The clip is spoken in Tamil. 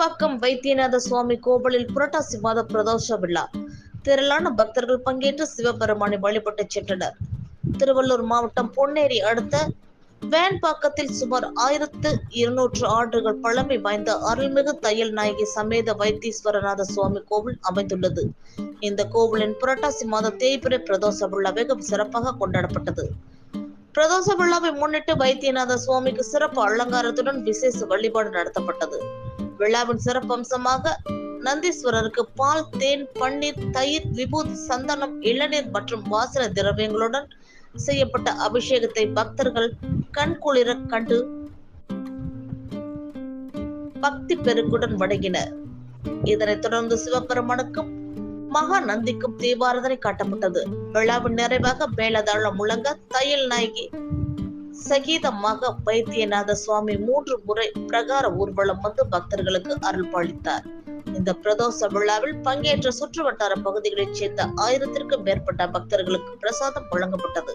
வேன்பாக்கம் வைத்தியநாத சுவாமி கோவிலில் புரட்டாசி மாத பிரதோஷ விழா திரளான பக்தர்கள் பங்கேற்று சிவபெருமானை வழிபட்டு சென்றனர். திருவள்ளூர் மாவட்டம் பொன்னேரி அடுத்த வேன்பாக்கத்தில் சுமார் ஆயிரத்து இருநூற்று ஆண்டுகள் பழமை வாய்ந்த அருள்மிகு தையல் நாயகி சமேத வைத்தீஸ்வரநாத சுவாமி கோவில் அமைந்துள்ளது. இந்த கோவிலின் புரட்டாசி மாத தேய்பிரை பிரதோஷ விழா வெகு சிறப்பாக கொண்டாடப்பட்டது. பிரதோஷ விழாவை முன்னிட்டு வைத்தியநாத சுவாமிக்கு சிறப்பு அலங்காரத்துடன் விசேஷ வழிபாடு நடத்தப்பட்டது. விழாவின் சிறப்பம்சமாக நந்தீஸ்வரருக்கு பால் தேன் பன்னீர் தயிர் விபூதி சந்தனம் இளநீர் மற்றும் வாசன திரவியங்களுடன் செய்யப்பட்ட அபிஷேகத்தை பக்தர்கள் கண்குளிர கண்டு பக்தி பெருக்குடன் வணங்கினர். இதனைத் தொடர்ந்து சிவபெருமானுக்கும் மகா நந்திக்கும் தீபாரதனை காட்டப்பட்டது. விழாவின் நிறைவாக மேலதாளம் முழங்க தையல் நாயகி சகீதமாக வைத்தியநாத சுவாமி மூன்று முறை பிரகார ஊர்வலம் வந்து பக்தர்களுக்கு அருள் பாலித்தார். இந்த பிரதோஷ விழாவில் பங்கேற்ற சுற்று வட்டார பகுதிகளைச் சேர்ந்த ஆயிரத்திற்கும் மேற்பட்ட பக்தர்களுக்கு பிரசாதம் வழங்கப்பட்டது.